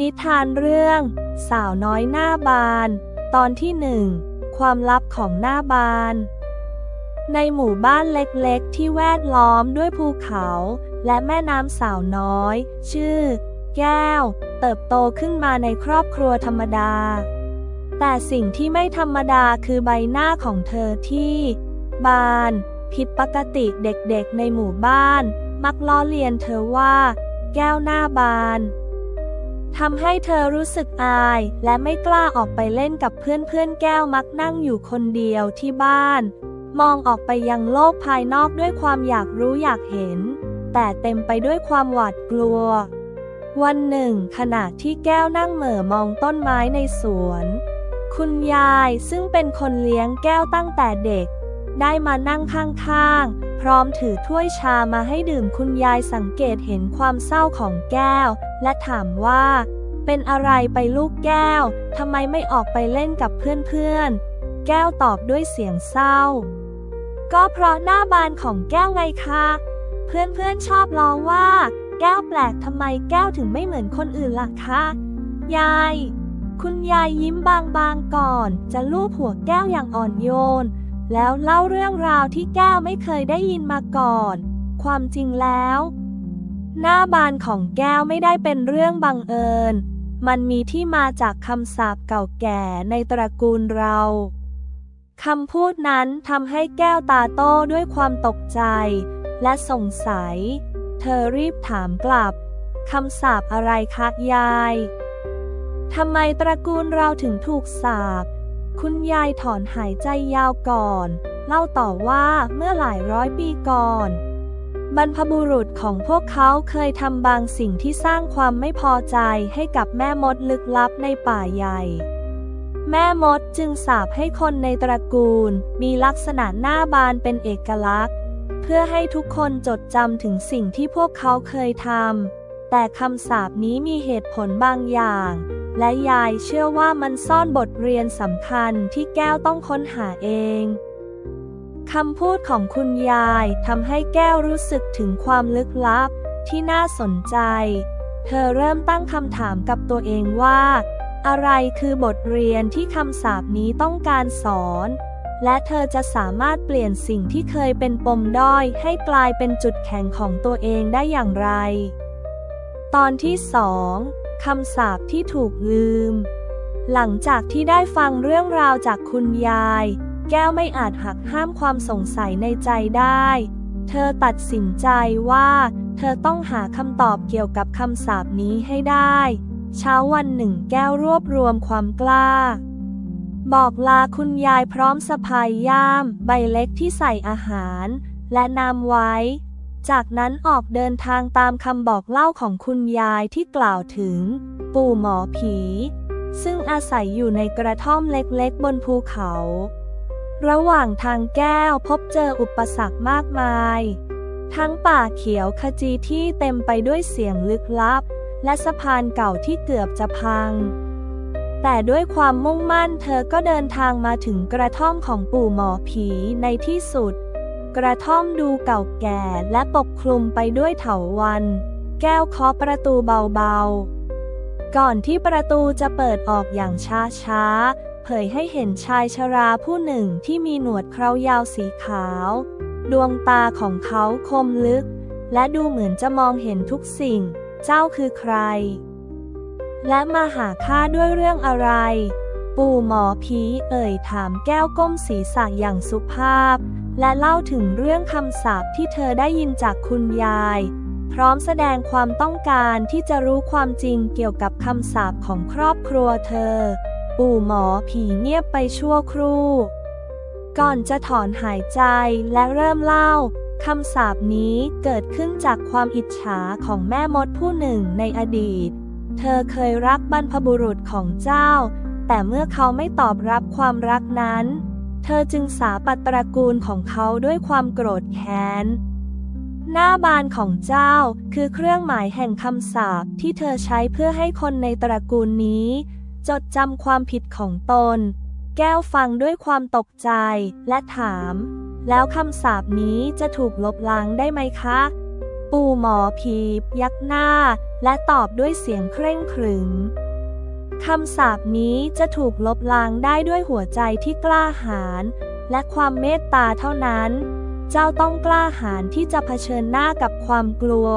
นิทานเรื่อง สาวน้อยหน้าบาน ตอนที่หนึ่งความลับของหน้าบาน ในหมู่บ้านเล็กๆ ที่แวดล้อมด้วยภูเขา และแม่น้ำสาวน้อย ชื่อ แก้ว เติบโตขึ้นมาในครอบครัวธรรมดา แต่สิ่งที่ไม่ธรรมดาคือใบหน้าของเธอที่ บาน ผิดปกติเด็กๆในหมู่บ้าน มักล้อเลียนเธอว่า แก้วหน้าบาน ทำให้เธอรู้สึกอาย และไม่กล้าออกไปเล่นกับเพื่อนๆแก้วมักนั่งอยู่คนเดียวที่บ้าน มองออกไปยังโลกภายนอกด้วยความอยากรู้อยากเห็น แต่เต็มไปด้วยความหวาดกลัว วันหนึ่ง ขณะที่แก้วนั่งเหม่อมองต้นไม้ในสวน คุณยายซึ่งเป็นคนเลี้ยงแก้วตั้งแต่เด็ก ได้มานั่งข้างๆพร้อมถือถ้วยชามาให้ดื่มคุณยายสังเกตเห็นความเศร้าของแก้ว และถามว่า เป็นอะไรไปลูกแก้วทำไมไม่ออกไปเล่นกับเพื่อนๆ แก้วตอบด้วยเสียงเศร้า ก็เพราะหน้าบานของแก้วไงคะ เพื่อนๆชอบล้อว่า แก้วแปลกทำไมแก้วถึงไม่เหมือนคนอื่นล่ะคะ ยาย คุณยายยิ้มบางๆก่อน จะลูบหัวแก้วอย่างอ่อนโยน แล้วเล่าเรื่องราวที่แก้วไม่เคยได้ยินมาก่อน ความจริงแล้ว หน้าบานของแก้วไม่ได้เป็นเรื่องบังเอิญ มันมีที่มาจากคำสาปเก่าแก่ในตระกูลเราคำพูดนั้นทำให้แก้วตาโต้ด้วยความตกใจ และสงสัย เธอรีบถามกลับคำสาปอะไรคะยายทำไมตระกูลเราถึงถูกสาปคุณยายถอนหายใจยาวก่อน เล่าต่อว่าเมื่อหลายร้อยปีก่อน บรรพบุรุษของพวกเขาเคยทำบางสิ่งที่สร้างความไม่พอใจให้กับแม่มดลึกลับในป่าใหญ่ แม่มดจึงสาปให้คนในตระกูล มีลักษณะหน้าบานเป็นเอกลักษณ์ เพื่อให้ทุกคนจดจำถึงสิ่งที่พวกเขาเคยทำ แต่คำสาปนี้มีเหตุผลบางอย่าง และยายเชื่อว่ามันซ่อนบทเรียนสำคัญที่แก้วต้องค้นหาเอง คำพูดของคุณยายทำให้แก้วรู้สึกถึงความลึกลับที่น่าสนใจ เธอเริ่มตั้งคำถามกับตัวเองว่า อะไรคือบทเรียนที่คำสาปนี้ต้องการสอน และเธอจะสามารถเปลี่ยนสิ่งที่เคยเป็นปมด้อยให้กลายเป็นจุดแข็งของตัวเองได้อย่างไร ตอนที่สองคำสาปที่ถูกลืม หลังจากที่ได้ฟังเรื่องราวจากคุณยาย แก้วไม่อาจหักห้ามความสงสัยในใจได้ เธอตัดสินใจว่า เธอต้องหาคำตอบเกี่ยวกับคำสาปนี้ให้ได้ เช้าวันหนึ่งแก้วรวบรวมความกล้า บอกลาคุณยายพร้อมสะพายย่าม ใบเล็กที่ใส่อาหาร และนำไว้ จากนั้นออกเดินทางตามคำบอกเล่าของคุณยายที่กล่าวถึง ปู่หมอผีซึ่งอาศัยอยู่ในกระท่อมเล็กๆ บนภูเขา ระหว่างทางแก้วพบเจออุปสรรคมากมาย ทั้งป่าเขียวขจีที่เต็มไปด้วยเสียงลึกลับ และสะพานเก่าที่เกือบจะพัง แต่ด้วยความมุ่งมั่นเธอก็เดินทางมาถึงกระท่อมของปู่หมอผีในที่สุด กระท่อมดูเก่าแก่และปกคลุมไปด้วยเถาวัน แก้วเคาะประตูเบาๆ ก่อนที่ประตูจะเปิดออกอย่างช้าๆ เผยให้เห็นชายชราผู้หนึ่งที่มีหนวดเครายาวสีขาว ดวงตาของเขาคมลึก และดูเหมือนจะมองเห็นทุกสิ่ง เจ้าคือใคร และมาหาข้าด้วยเรื่องอะไร ปู่หมอผีเอ่ยถามแก้วก้มศีรษะอย่างสุภาพ และเล่าถึงเรื่องคำสาปที่เธอได้ยินจากคุณยายพร้อมแสดงความต้องการที่จะรู้ความจริงเกี่ยวกับคำสาปของครอบครัวเธอ ปู่หมอผีเงียบไปชั่วครู่ ก่อนจะถอนหายใจและเริ่มเล่าคำสาปนี้เกิดขึ้นจากความอิจฉาของแม่มดผู้หนึ่งในอดีต เธอเคยรักบรรพบุรุษของเจ้า แต่เมื่อเขาไม่ตอบรับความรักนั้น เธอจึงสาปัตระกูลของเขาด้วยความโกรธแค้น หน้าบานของเจ้าคือเครื่องหมายแห่งคำสาปที่เธอใช้เพื่อให้คนในตระกูลนี้ จดจำความผิดของตน แก้วฟังด้วยความตกใจและถาม แล้วคำสาปนี้จะถูกลบล้างได้ไหมคะ ปู่หมอผียักหน้า และตอบด้วยเสียงเคร่งขรึมคำสาปนี้จะถูกลบล้างได้ด้วยหัวใจที่กล้าหาญและความเมตตาเท่านั้น เจ้าต้องกล้าหาญที่จะเผชิญหน้ากับความกลัว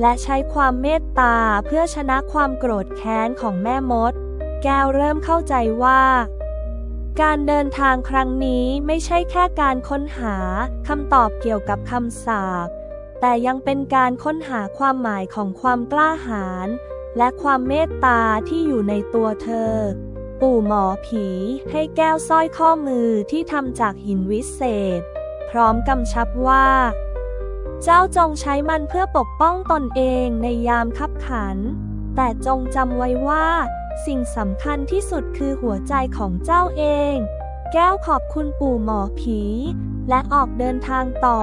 และใช้ความเมตตาเพื่อชนะความโกรธแค้นของแม่มด แก้วเริ่มเข้าใจว่า การเดินทางครั้งนี้ไม่ใช่แค่การค้นหาคำตอบเกี่ยวกับคำสาปแต่ยังเป็นการค้นหาความหมายของความกล้าหาญและความเมตตาที่อยู่ในตัวเธอ ปู่หมอผีให้แก้วสร้อยข้อมือที่ทำจากหินวิเศษ พร้อมกำชับว่า เจ้าจงใช้มันเพื่อปกป้องตนเองในยามคับขัน แต่จงจำไว้ว่า สิ่งสำคัญที่สุดคือหัวใจของเจ้าเอง แก้วขอบคุณปู่หมอผี และออกเดินทางต่อ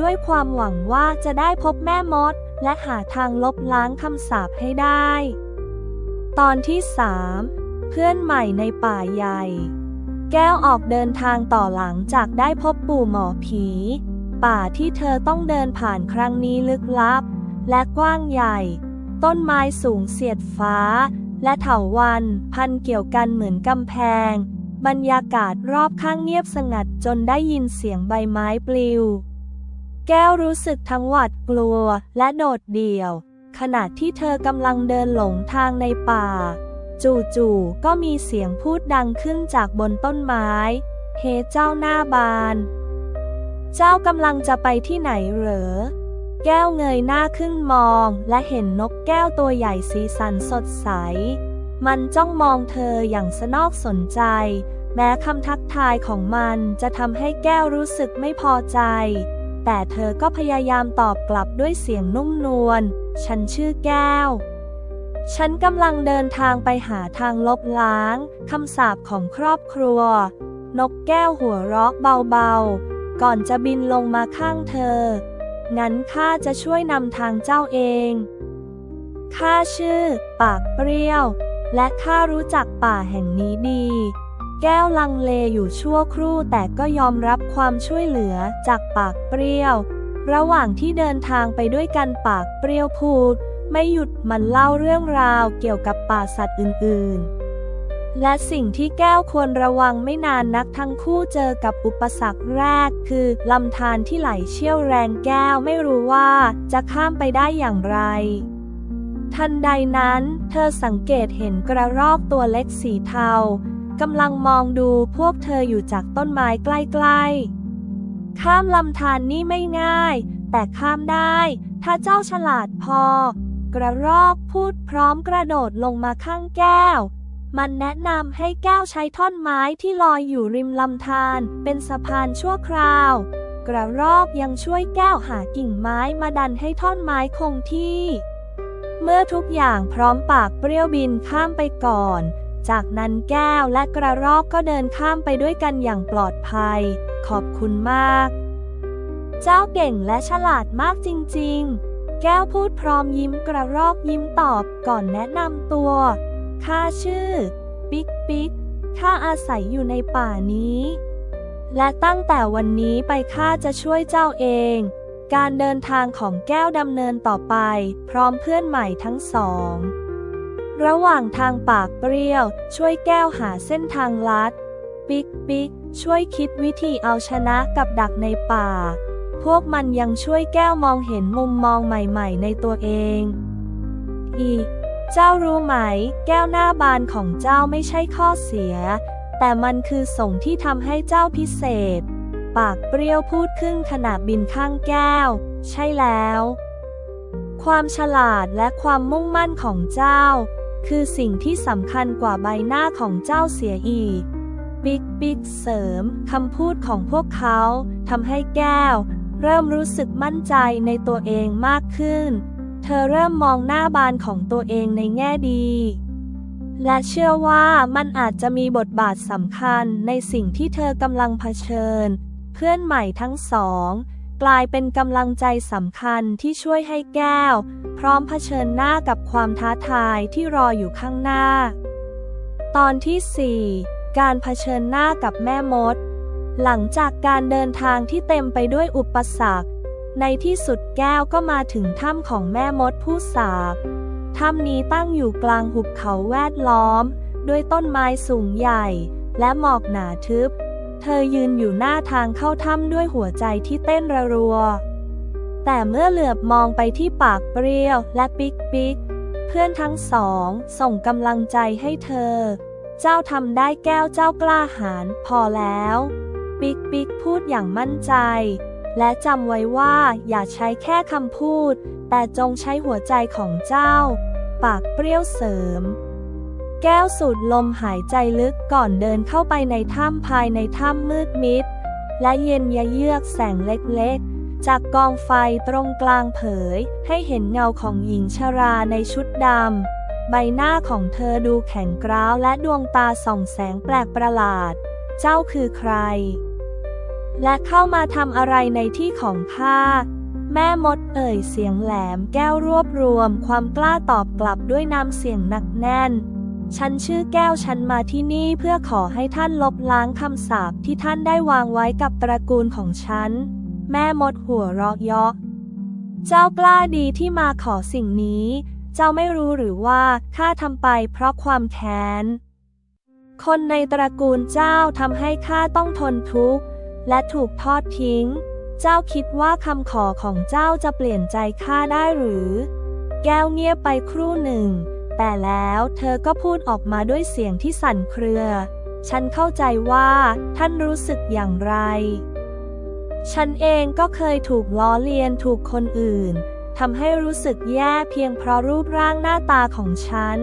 ด้วยความหวังว่าจะได้พบแม่มด และหาทางลบล้างคำสาปให้ได้ ตอนที่สามเพื่อนใหม่ในป่าใหญ่ แก้วออกเดินทางต่อหลังจากได้พบปู่หมอผี ป่าที่เธอต้องเดินผ่านครั้งนี้ลึกลับ และกว้างใหญ่ ต้นไม้สูงเสียดฟ้า และเถาวัน พันเกี่ยวกันเหมือนกำแพง บรรยากาศรอบข้างเงียบสงัดจนได้ยินเสียงใบไม้ปลิว แก้วรู้สึกทั้งหวาดกลัวและโดดเดี่ยว ขณะที่เธอกำลังเดินหลงทางในป่า จู่ๆก็มีเสียงพูดดังขึ้นจากบนต้นไม้ เฮเจ้าหน้าบาน เจ้ากำลังจะไปที่ไหนเหรอ แก้วเงยหน้าขึ้นมอง และเห็นนกแก้วตัวใหญ่สีสันสดใส มันจ้องมองเธออย่างสนอกสนใจ แม้คำทักทายของมันจะทำให้แก้วรู้สึกไม่พอใจ แต่เธอก็พยายามตอบกลับด้วยเสียงนุ่มนวล ฉันชื่อแก้ว ฉันกำลังเดินทางไปหาทางลบล้างคำสาปของครอบครัว นกแก้วหัวเราะเบาๆ ก่อนจะบินลงมาข้างเธอ งั้นข้าจะช่วยนำทางเจ้าเองข้าชื่อ ปากเปรี้ยว และข้ารู้จักป่าแห่งนี้ดี แก้วลังเลอยู่ชั่วครู่แต่ก็ยอมรับความช่วยเหลือจากปากเปรี้ยว ระหว่างที่เดินทางไปด้วยกันปากเปรี้ยวพูด ไม่หยุดมันเล่าเรื่องราวเกี่ยวกับป่าสัตว์อื่นๆ และสิ่งที่แก้วควรระวังไม่นานนักทั้งคู่เจอกับอุปสรรคแรก คือลำธารที่ไหลเชี่ยวแรงแก้วไม่รู้ว่า จะข้ามไปได้อย่างไร ทันใดนั้น เธอสังเกตเห็นกระรอกตัวเล็กสีเทากำลังมองดูพวกเธออยู่จากต้นไม้ใกล้ๆ ข้ามลำธารนนี่ไม่ง่าย แต่ข้ามได้ ถ้าเจ้าฉลาดพอ กระรอกพูดพร้อมกระโดดลงมาข้างแก้ว มันแนะนำให้แก้วใช้ท่อนไม้ที่ลอยอยู่ริมลำธารเป็นสะพานชั่วคราว กระรอกยังช่วยแก้วหากิ่งไม้มาดันให้ท่อนไม้คงที่ เมื่อทุกอย่างพร้อมปากเปรี้ยวบินข้ามไปก่อน จากนั้นแก้วและกระรอกก็เดินข้ามไปด้วยกันอย่างปลอดภัย ขอบคุณมาก เจ้าเก่งและฉลาดมากจริง ๆ แก้วพูดพร้อมยิ้มกระรอกยิ้มตอบก่อนแนะนำตัว ข้าชื่อ ปิ๊กปิ๊กข้าอาศัยอยู่ในป่านี้ และตั้งแต่วันนี้ไปข้าจะช่วยเจ้าเอง การเดินทางของแก้วดำเนินต่อไป พร้อมเพื่อนใหม่ทั้งสอง ระหว่างทางปากเปรี้ยว ช่วยแก้วหาเส้นทางลัด ปิ๊กปิ๊กช่วยคิดวิธีเอาชนะกับดักในป่า พวกมันยังช่วยแก้วมองเห็นมุมมองใหม่ ๆ ในตัวเอง อี เจ้ารู้ไหม แก้วหน้าบานของเจ้าไม่ใช่ข้อเสีย แต่มันคือส่งที่ทำให้เจ้าพิเศษ ปากเปรี้ยวพูดขึ้นขณะบินข้างแก้ว ใช่แล้ว ความฉลาดและความมุ่งมั่นของเจ้า คือสิ่งที่สำคัญกว่าใบหน้าของเจ้าเสียอีกบิ๊กบิ๊กเสริมคำพูดของพวกเขาทำให้แก้ว เริ่มรู้สึกมั่นใจในตัวเองมากขึ้น เธอเริ่มมองหน้าบานของตัวเองในแง่ดี และเชื่อว่ามันอาจจะมีบทบาทสำคัญในสิ่งที่เธอกำลังเผชิญ เพื่อนใหม่ทั้งสอง กลายเป็นกำลังใจสำคัญที่ช่วยให้แก้ว พร้อมเผชิญหน้ากับความท้าทายที่รออยู่ข้างหน้า ตอนที่ 4 การเผชิญหน้ากับแม่มดหลังจากการเดินทางที่เต็มไปด้วยอุปสรรค ในที่สุดแก้วก็มาถึงถ้ำของแม่มดผู้สาบ ถ้ำนี้ตั้งอยู่กลางหุบเขาแวดล้อม ด้วยต้นไม้สูงใหญ่ และหมอกหนาทึบ เธอยืนอยู่หน้าทางเข้าถ้ำด้วยหัวใจที่เต้นระรัว แต่เมื่อเหลือบมองไปที่ปากเปรี้ยวและปิ๊กปิ๊ก เพื่อนทั้งสอง ส่งกำลังใจให้เธอ เจ้าทำได้แก้วเจ้ากล้าหาญพอแล้ว ปิ๊กปิ๊กพูดอย่างมั่นใจ และจำไว้ว่าอย่าใช้แค่คำพูด แต่จงใช้หัวใจของเจ้า ปากเปรี้ยวเสริม แก้วสูดลมหายใจลึกก่อนเดินเข้าไปในถ้ำภายในถ้ำมืดมิด และเย็นยะเยือกแสงเล็กๆ จากกองไฟตรงกลางเผย ให้เห็นเงาของหญิงชราในชุดดำ ใบหน้าของเธอดูแข็งกร้าวและดวงตาส่องแสงแปลกประหลาด เจ้าคือใคร และเข้ามาทำอะไรในที่ของข้าแม่มดเอ่ยเสียงแหลมแก้วรวบรวมความกล้าตอบกลับด้วยน้ำเสียงหนักแน่น ฉันชื่อแก้วฉันมาที่นี่เพื่อขอให้ท่านลบล้างคำสาปที่ท่านได้วางไว้กับตระกูลของฉัน แม่มดหัวเราะเยาะเจ้ากล้าดีที่มาขอสิ่งนี้ เจ้าไม่รู้หรือว่าข้าทำไปเพราะความแค้น คนในตระกูลเจ้าทำให้ข้าต้องทนทุกข์ และถูกทอดทิ้ง เจ้าคิดว่าคำขอของเจ้าจะเปลี่ยนใจข้าได้หรือ แก้วเงียบไปครู่หนึ่ง แต่แล้วเธอก็พูดออกมาด้วยเสียงที่สั่นเครือ ฉันเข้าใจว่าท่านรู้สึกอย่างไร ฉันเองก็เคยถูกล้อเลียนถูกคนอื่นทำให้รู้สึกแย่เพียงเพราะรูปร่างหน้าตาของฉัน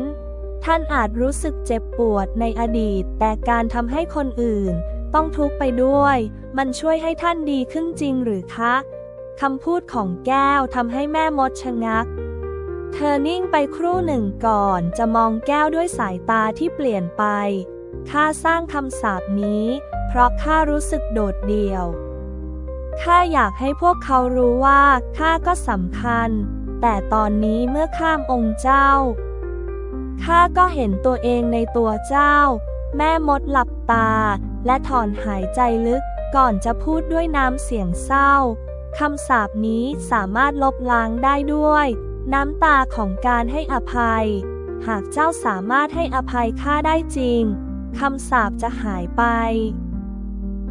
ท่านอาจรู้สึกเจ็บปวดในอดีต แต่การทำให้คนอื่น ต้องทุกไปด้วย มันช่วยให้ท่านดีขึ้นจริงหรือคะคำพูดของแก้วทำให้แม่มดชะงัก เธอนิ่งไปครู่หนึ่งก่อนจะมองแก้วด้วยสายตาที่เปลี่ยนไป ข้าสร้างคำสาปนี้ เพราะข้ารู้สึกโดดเดี่ยว ข้าอยากให้พวกเขารู้ว่าข้าก็สำคัญ แต่ตอนนี้เมื่อข้ามองค์เจ้า ข้าก็เห็นตัวเองในตัวเจ้า แม่มดหลับตา และถอนหายใจลึก ก่อนจะพูดด้วยน้ำเสียงเศร้าคำสาปนี้สามารถลบล้างได้ด้วย น้ำตาของการให้อภัย หากเจ้าสามารถให้อภัยข้าได้จริงคำสาปจะหายไป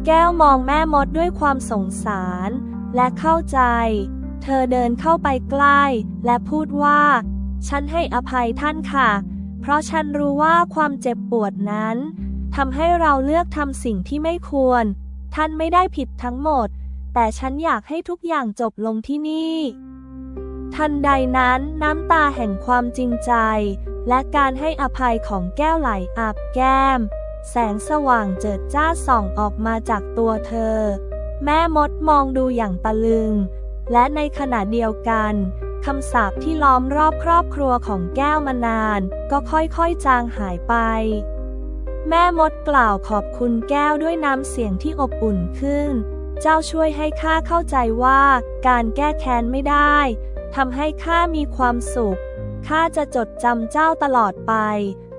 แก้วมองแม่มดด้วยความสงสารและเข้าใจ เธอเดินเข้าไปใกล้ และพูดว่า ฉันให้อภัยท่านค่ะ เพราะฉันรู้ว่าความเจ็บปวดนั้นทำให้เราเลือกทำสิ่งที่ไม่ควร ท่านไม่ได้ผิดทั้งหมด แต่ฉันอยากให้ทุกอย่างจบลงที่นี่ ทันใดนั้นน้ำตาแห่งความจริงใจ และการให้อภัยของแก้วไหลอาบแก้ม แสงสว่างเจิดจ้าส่องออกมาจากตัวเธอ แม่มดมองดูอย่างตะลึง และในขณะเดียวกัน คำสาปที่ล้อมรอบครอบครัวของแก้วมานาน ก็ค่อยๆจางหายไป แม่มดกล่าวขอบคุณแก้วด้วยน้ำเสียงที่อบอุ่นขึ้น เจ้าช่วยให้ข้าเข้าใจว่าการแก้แค้นไม่ได้ทำให้ข้ามีความสุข ข้าจะจดจำเจ้าตลอดไป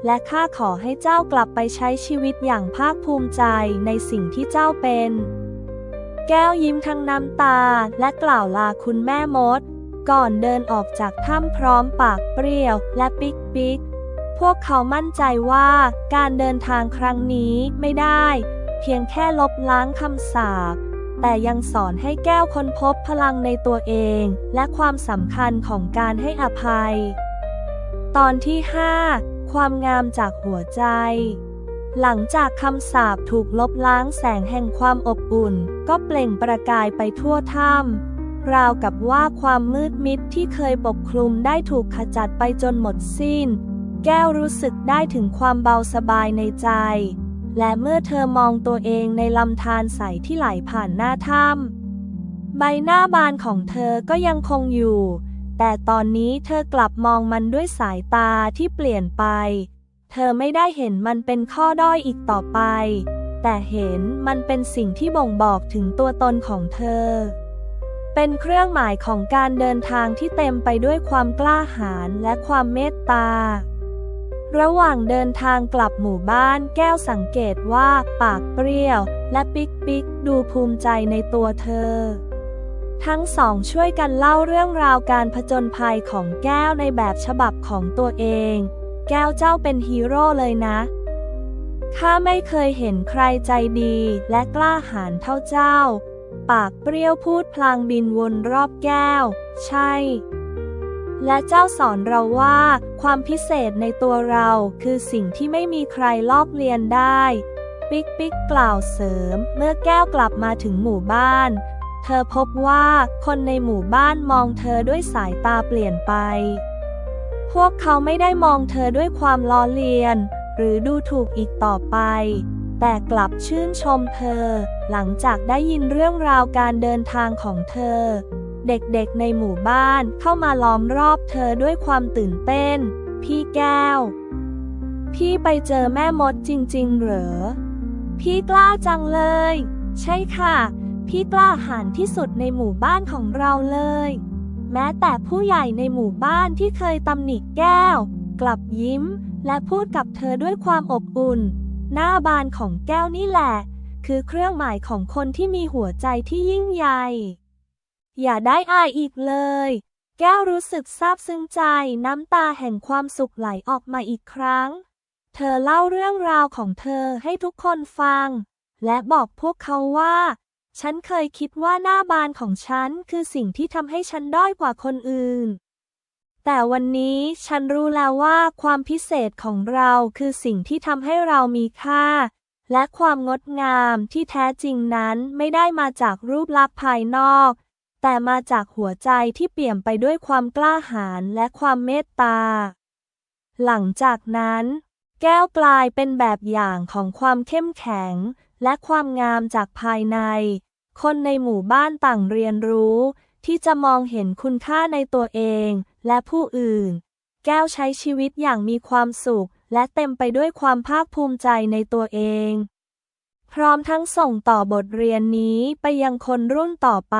และข้าขอให้เจ้ากลับไปใช้ชีวิตอย่างภาคภูมิใจในสิ่งที่เจ้าเป็น แก้วยิ้มทั้งน้ำตาและกล่าวลาคุณแม่มด ก่อนเดินออกจากถ้ำพร้อมปากเปรี้ยวและปิ๊กปิ๊ก พวกเขามั่นใจว่าการเดินทางครั้งนี้ไม่ได้ เพียงแค่ลบล้างคำสาปแต่ยังสอนให้แก้วค้นพบพลังในตัวเอง และความสำคัญของการให้อภัย ตอนที่ 5 ความงามจากหัวใจ หลังจากคำสาปถูกลบล้างแสงแห่งความอบอุ่น ก็เปล่งประกายไปทั่วถ้ำ ราวกับว่าความมืดมิดที่เคยปกคลุมได้ถูกขจัดไปจนหมดสิ้น แก้วรู้สึกได้ถึงความเบาสบายในใจ และเมื่อเธอมองตัวเองในลำธารใสที่ไหลผ่านหน้าถ้ำใบหน้าบานของเธอก็ยังคงอยู่ แต่ตอนนี้เธอกลับมองมันด้วยสายตาที่เปลี่ยนไป เธอไม่ได้เห็นมันเป็นข้อด้อยอีกต่อไป แต่เห็นมันเป็นสิ่งที่บ่งบอกถึงตัวตนของเธอ เป็นเครื่องหมายของการเดินทางที่เต็มไปด้วยความกล้าหาญและความเมตตา ระหว่างเดินทางกลับหมู่บ้านแก้วสังเกตว่า ปากเปรี้ยว และปิ๊กปิ๊กดูภูมิใจในตัวเธอ ทั้งสองช่วยกันเล่าเรื่องราวการผจญภัยของแก้วในแบบฉบับของตัวเอง แก้วเจ้าเป็นฮีโร่เลยนะข้าไม่เคยเห็นใครใจดีและกล้าหาญเท่าเจ้า ปากเปรี้ยวพูดพลางบินวนรอบแก้ว ใช่ และเจ้าสอนเราว่า ความพิเศษในตัวเราคือสิ่งที่ไม่มีใครลอกเลียนได้ ปิ๊กปิ๊กกล่าวเสริม เมื่อแก้วกลับมาถึงหมู่บ้าน เธอพบว่าคนในหมู่บ้านมองเธอด้วยสายตาเปลี่ยนไป พวกเขาไม่ได้มองเธอด้วยความล้อเลียน หรือดูถูกอีกต่อไป แต่กลับชื่นชมเธอ หลังจากได้ยินเรื่องราวการเดินทางของเธอ เด็กๆในหมู่บ้านเข้ามาล้อมรอบเธอด้วยความตื่นเต้น พี่แก้ว พี่ไปเจอแม่มดจริง ๆ เหรอ พี่กล้าจังเลย ใช่ค่ะ พี่กล้าหาญที่สุดในหมู่บ้านของเราเลย แม้แต่ผู้ใหญ่ในหมู่บ้านที่เคยตำหนิแก้ว กลับยิ้มและพูดกับเธอด้วยความอบอุ่น หน้าบานของแก้วนี่แหละ คือเครื่องหมายของคนที่มีหัวใจที่ยิ่งใหญ่ อย่าได้อายอีกเลย แก้วรู้สึกซาบซึ้งใจน้ำตาแห่งความสุขไหลออกมาอีกครั้ง เธอเล่าเรื่องราวของเธอให้ทุกคนฟัง และบอกพวกเขาว่า ฉันเคยคิดว่าหน้าบานของฉันคือสิ่งที่ทำให้ฉันด้อยกว่าคนอื่น แต่วันนี้ฉันรู้แล้วว่าความพิเศษของเราคือสิ่งที่ทำให้เรามีค่า และความงดงามที่แท้จริงนั้นไม่ได้มาจากรูปลักษณ์ภายนอก แต่มาจากหัวใจที่เปี่ยมไปด้วยความกล้าหาญและความเมตตา หลังจากนั้น แก้วกลายเป็นแบบอย่างของความเข้มแข็ง และความงามจากภายใน คนในหมู่บ้านต่างเรียนรู้ ที่จะมองเห็นคุณค่าในตัวเองและผู้อื่น แก้วใช้ชีวิตอย่างมีความสุข และเต็มไปด้วยความภาคภูมิใจในตัวเอง พร้อมทั้งส่งต่อบทเรียนนี้ไปยังคนรุ่นต่อไป